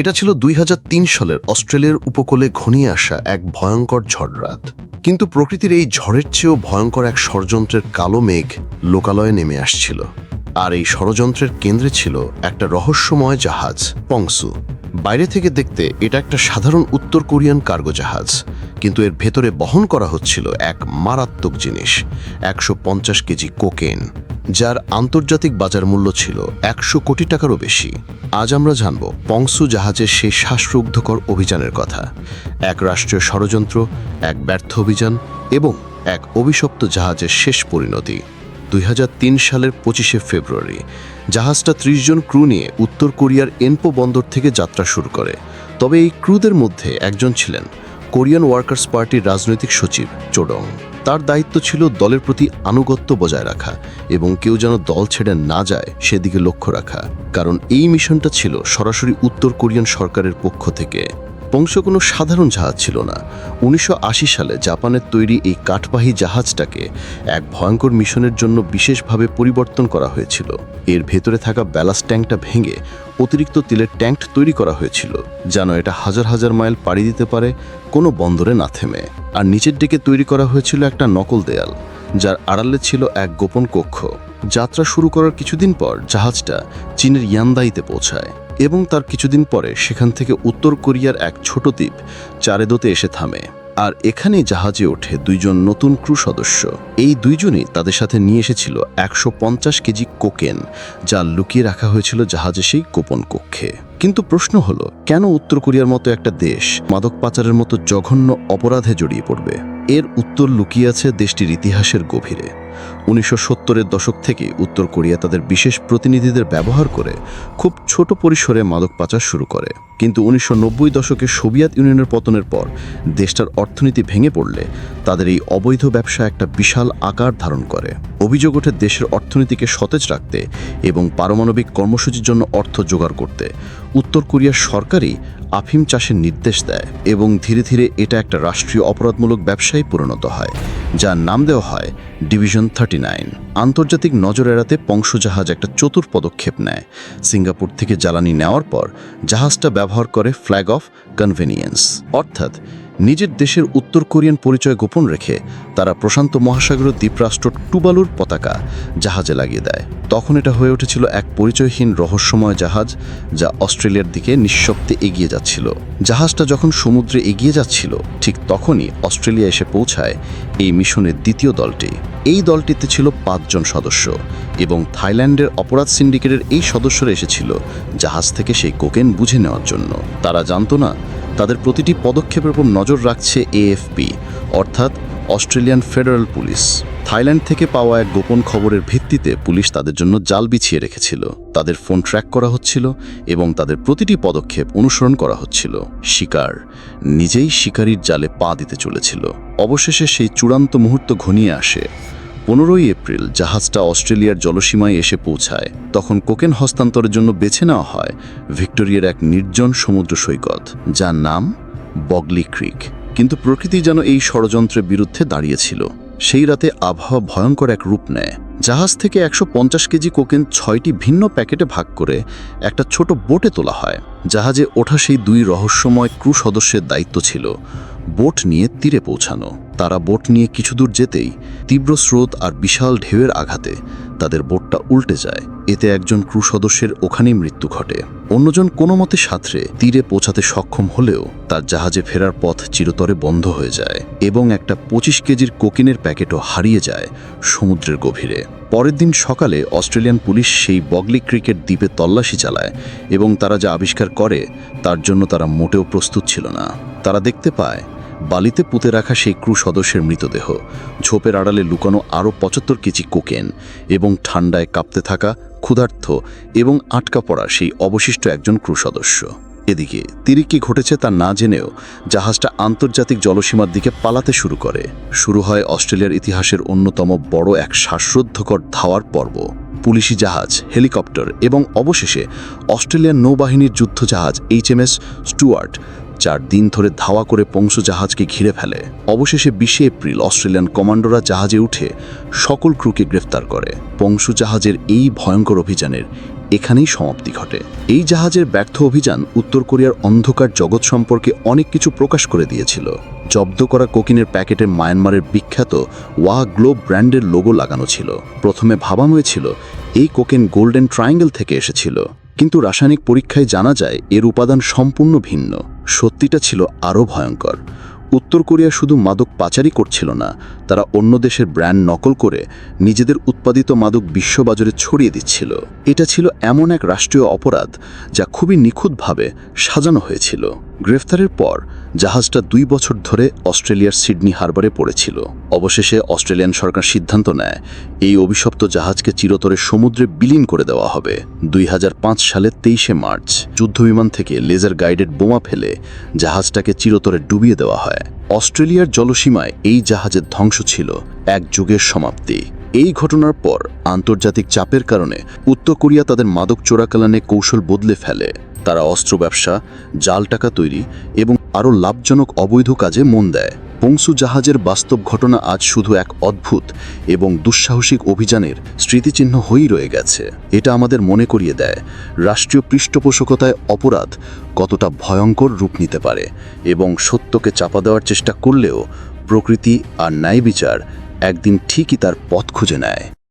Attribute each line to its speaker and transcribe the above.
Speaker 1: এটা ছিল দুই হাজার তিন সালের অস্ট্রেলিয়ার উপকূলে ঘনিয়ে আসা এক ভয়ঙ্কর ঝড়রাত কিন্তু প্রকৃতির এই ঝড়ের চেয়েও ভয়ঙ্কর এক ষড়যন্ত্রের কালো মেঘ লোকালয়ে নেমে আসছিল। আর এই ষড়যন্ত্রের কেন্দ্রে ছিল একটা রহস্যময় জাহাজ, পংসু। বাইরে থেকে দেখতে এটা একটা সাধারণ উত্তর কোরিয়ান কার্গো জাহাজ। কিন্তু এর ভেতরে বহন করা হচ্ছিল এক মারাত্মক জিনিস, একশো পঞ্চাশ কেজি কোকেন, যার আন্তর্জাতিক বাজার মূল্য ছিল একশো কোটি টাকারও বেশি। আজ আমরা জানব পংসু জাহাজের সেই শ্বাসরুদ্ধকর অভিযানের কথা, এক রাষ্ট্রীয় ষড়যন্ত্র, এক ব্যর্থ অভিযান এবং এক অভিশপ্ত জাহাজের শেষ পরিণতি। দুই তিন সালের পঁচিশে ফেব্রুয়ারি, জাহাজটা ত্রিশ জন ক্রু নিয়ে উত্তর কোরিয়ার এনপো বন্দর থেকে যাত্রা শুরু করে। তবে এই ক্রুদের মধ্যে একজন ছিলেন কোরিয়ান ওয়ার্কার্স পার্টির রাজনৈতিক সচিব চোডং। তার দায়িত্ব ছিল দলের প্রতি আনুগত্য বজায় রাখা এবং কেউ যেন দল ছেড়ে না যায় সেদিকে লক্ষ্য রাখা। কারণ এই মিশনটা ছিল সরাসরি উত্তর কোরিয়ান সরকারের পক্ষ থেকে। পংশ কোনো সাধারণ জাহাজ ছিল না। উনিশশো আশি সালে জাপানের তৈরি এই কাঠবাহী জাহাজটাকে এক ভয়ঙ্কর মিশনের জন্য বিশেষভাবে পরিবর্তন করা হয়েছিল। এর ভেতরে থাকা ব্যালাস্ট ট্যাঙ্কটা ভেঙে অতিরিক্ত তেলের ট্যাঙ্ক তৈরি করা হয়েছিল, যেন এটা হাজার হাজার মাইল পাড়ি দিতে পারে কোনো বন্দরে না থেমে। আর নিচের দিকে তৈরি করা হয়েছিল একটা নকল দেয়াল, যার আড়ালে ছিল এক গোপন কক্ষ। যাত্রা শুরু করার কিছুদিন পর জাহাজটা চীনের ইয়ান্দাইতে পৌঁছায়। এবং তার কিছুদিন পরে সেখান থেকে উত্তর কোরিয়ার এক ছোট দ্বীপ চারেদোতে এসে থামে। আর এখানে জাহাজে ওঠে দুইজন নতুন ক্রু সদস্য। এই দুইজনই তাদের সাথে নিয়ে এসেছিল একশো পঞ্চাশ কেজি কোকেন, যা লুকিয়ে রাখা হয়েছিল জাহাজে সেই গোপন কক্ষে। কিন্তু প্রশ্ন হলো, কেন উত্তর কোরিয়ার মতো একটা দেশ মাদক পাচারের মতো জঘন্য অপরাধে জড়িয়ে পড়বে? এর উত্তর লুকিয়ে আছে দেশটির ইতিহাসের গভীরে। উনিশশো সত্তরের দশক থেকে উত্তর কোরিয়া তাদের বিশেষ প্রতিনিধিদের ব্যবহার করে খুব ছোট পরিসরে মাদক পাচার শুরু করে। কিন্তু উনিশশো নব্বই দশকে সোভিয়েত ইউনিয়নের পতনের পর দেশটার অর্থনীতি ভেঙে পড়লে তাদের এই অবৈধ ব্যবসা একটা বিশাল আকার ধারণ করে। অভিযোগ ওঠে দেশের অর্থনীতিকে সতেজ রাখতে এবং পারমাণবিক কর্মসূচির জন্য অর্থ জোগাড় করতে। উত্তর কোরিয়ার সরকারই আফিম চাষের নির্দেশ দেয় এবং ধীরে ধীরে এটা একটা রাষ্ট্রীয় অপরাধমূলক ব্যবসায় পরিণত হয়, যার নাম দেওয়া হয় ডিভিশন থার্টি নাইন আন্তর্জাতিক নজর এড়াতে পংশজাহাজ একটা চতুর পদক্ষেপ নেয়। সিঙ্গাপুর থেকে জ্বালানি নেওয়ার পর জাহাজটা ব্যবহার করে ফ্ল্যাগ অফ কনভেনিয়েন্স অর্থাৎ নিজের দেশের উত্তর কোরিয়ান পরিচয় গোপন রেখে তারা প্রশান্ত মহাসাগরীয় দ্বীপরাষ্ট্র টুবালুর পতাকা জাহাজে লাগিয়ে দেয়। তখন এটা হয়ে উঠেছিল এক পরিচয়হীন রহস্যময় জাহাজ যা অস্ট্রেলিয়ার দিকে নিঃশব্দে এগিয়ে যাচ্ছিল। জাহাজটা যখন সমুদ্রে এগিয়ে যাচ্ছিল, ঠিক তখনই অস্ট্রেলিয়া এসে পৌঁছায় এই মিশনের দ্বিতীয় দলটি। এই দলটিতে ছিল পাঁচজন সদস্য এবং থাইল্যান্ডের অপরাধ সিন্ডিকেটের এই সদস্যরা এসেছিল জাহাজ থেকে সেই কোকেন বুঝে নেওয়ার জন্য। তারা জানতো না তাদের প্রতিটি পদক্ষেপের উপর নজর রাখছে এএফপি, অর্থাৎ অস্ট্রেলিয়ান ফেডারেল পুলিশ। থাইল্যান্ড থেকে পাওয়া এক গোপন খবরের ভিত্তিতে পুলিশ তাদের জন্য জাল বিছিয়ে রেখেছিল। তাদের ফোন ট্র্যাক করা হচ্ছিল এবং তাদের প্রতিটি পদক্ষেপ অনুসরণ করা হচ্ছিল। শিকার নিজেই শিকারীর জালে পা দিতে চলেছিল। অবশেষে সেই চূড়ান্ত মুহূর্ত ঘনিয়ে আসে। পনেরোই এপ্রিল জাহাজটা অস্ট্রেলিয়ার জলসীমায় এসে পৌঁছায়। তখন কোকেন হস্তান্তরের জন্য বেছে নেওয়া হয় ভিক্টোরিয়ার এক নির্জন সমুদ্র সৈকত, যার নাম বগলি ক্রিক। কিন্তু প্রকৃতি যেন এই ষড়যন্ত্রের বিরুদ্ধে দাঁড়িয়েছিল সেই রাতে আবহাওয়া ভয়ঙ্কর এক রূপ নেয়। জাহাজ থেকে একশো পঞ্চাশ কেজি কোকেন ছয়টি ভিন্ন প্যাকেটে ভাগ করে একটা ছোট বোটে তোলা হয়। জাহাজে ওঠা সেই দুই রহস্যময় ক্রু সদস্যের দায়িত্ব ছিল বোট নিয়ে তীরে পৌঁছানো। তারা বোট নিয়ে কিছু দূর যেতেই তীব্র স্রোত আর বিশাল ঢেউয়ের আঘাতে তাদের বোটটা উল্টে যায়। এতে একজন ক্রু সদস্যের ওখানেই মৃত্যু ঘটে। অন্যজন কোনো মতে সাঁতরে, তীরে পৌঁছাতে সক্ষম হলেও তার জাহাজে ফেরার পথ চিরতরে বন্ধ হয়ে যায় এবং একটা পঁচিশ কেজির কোকিনের প্যাকেটও হারিয়ে যায় সমুদ্রের গভীরে। পরের দিন সকালে অস্ট্রেলিয়ান পুলিশ সেই বগলি ক্রিকেট দ্বীপে তল্লাশি চালায় এবং তারা যা আবিষ্কার করে, তার জন্য তারা মোটেও প্রস্তুত ছিল না। তারা দেখতে পায় বালিতে পুঁতে রাখা সেই ক্রু সদস্যের মৃতদেহ। ঝোপের আড়ালে লুকানো আরও পঁচাত্তর কেজি কোকেন এবং ঠান্ডায় কাঁপতে থাকা ক্ষুধার্থ এবং আটকা পড়া সেই অবশিষ্ট একজন ক্রু সদস্য। এদিকে তীরে কি ঘটেছে তা না জেনেও জাহাজটা আন্তর্জাতিক জলসীমার দিকে পালাতে শুরু করে। শুরু হয় অস্ট্রেলিয়ার ইতিহাসের অন্যতম বড় এক শ্বাসরুদ্ধকর ধাওয়ার পর্ব। পুলিশি জাহাজ, হেলিকপ্টার এবং অবশেষে অস্ট্রেলিয়ান নৌবাহিনীর যুদ্ধ যুদ্ধজাহাজ এইচএমএস স্টুয়ার্ট চার দিন ধরে ধাওয়া করে পংশ জাহাজকে ঘিরে ফেলে। অবশেষে বিশে এপ্রিল অস্ট্রেলিয়ান কমান্ডোরা জাহাজে উঠে সকল ক্রুকে গ্রেফতার করে। পংশু জাহাজের এই ভয়ঙ্কর অভিযানের
Speaker 2: এখানেই সমাপ্তি ঘটে। এই জাহাজের ব্যর্থ অভিযান উত্তর কোরিয়ার অন্ধকার জগৎ সম্পর্কে অনেক কিছু প্রকাশ করে দিয়েছিল। জব্দ করা কোকিনের প্যাকেটে মায়ানমারের বিখ্যাত ওয়া গ্লোব ব্র্যান্ডের লোগো লাগানো ছিল। প্রথমে ভাবা হয়েছিল এই কোকেন গোল্ডেন ট্রায়াঙ্গেল থেকে এসেছিল। কিন্তু রাসায়নিক পরীক্ষায় জানা যায়, এর উপাদান সম্পূর্ণ ভিন্ন। সত্যিটা ছিল আরও ভয়ঙ্কর। উত্তর কোরিয়া শুধু মাদক পাচারই করছিল না, তারা অন্য দেশের ব্র্যান্ড নকল করে নিজেদের উৎপাদিত মাদক বিশ্ববাজারে ছড়িয়ে দিচ্ছিল। এটা ছিল এমন এক রাষ্ট্রীয় অপরাধ যা খুবই নিখুঁতভাবে সাজানো হয়েছিল। গ্রেফতারের পর জাহাজটা দুই বছর ধরে অস্ট্রেলিয়ার সিডনি হারবারে পড়েছিল। অবশেষে অস্ট্রেলিয়ান সরকার সিদ্ধান্ত নেয়, এই অভিশপ্ত জাহাজকে চিরতরে সমুদ্রে বিলীন করে দেওয়া হবে। দুই সালের তেইশে মার্চ, যুদ্ধবিমান থেকে লেজার গাইডেড বোমা ফেলে জাহাজটাকে চিরতরে ডুবিয়ে দেওয়া হয়। অস্ট্রেলিয়ার জলসীমায় এই জাহাজের ধ্বংস ছিল এক যুগের সমাপ্তি। এই ঘটনার পর আন্তর্জাতিক চাপের কারণে উত্তর কোরিয়া তাদের মাদক চোরাকালানে কৌশল বদলে ফেলে। তারা অস্ত্র ব্যবসা, জাল টাকা তৈরি এবং আরও লাভজনক অবৈধ কাজে মন দেয়। পংসু জাহাজের বাস্তব ঘটনা আজ শুধু এক অদ্ভুত এবং দুঃসাহসিক অভিযানের স্মৃতিচিহ্ন হয়েই রয়ে গেছে। এটা আমাদের মনে করিয়ে দেয়, রাষ্ট্রীয় পৃষ্ঠপোষকতায় অপরাধ কতটা ভয়ঙ্কর রূপ নিতে পারে এবং সত্যকে চাপা দেওয়ার চেষ্টা করলেও প্রকৃতি আর ন্যায় বিচার একদিন ঠিকই তার পথ খুঁজে নেয়।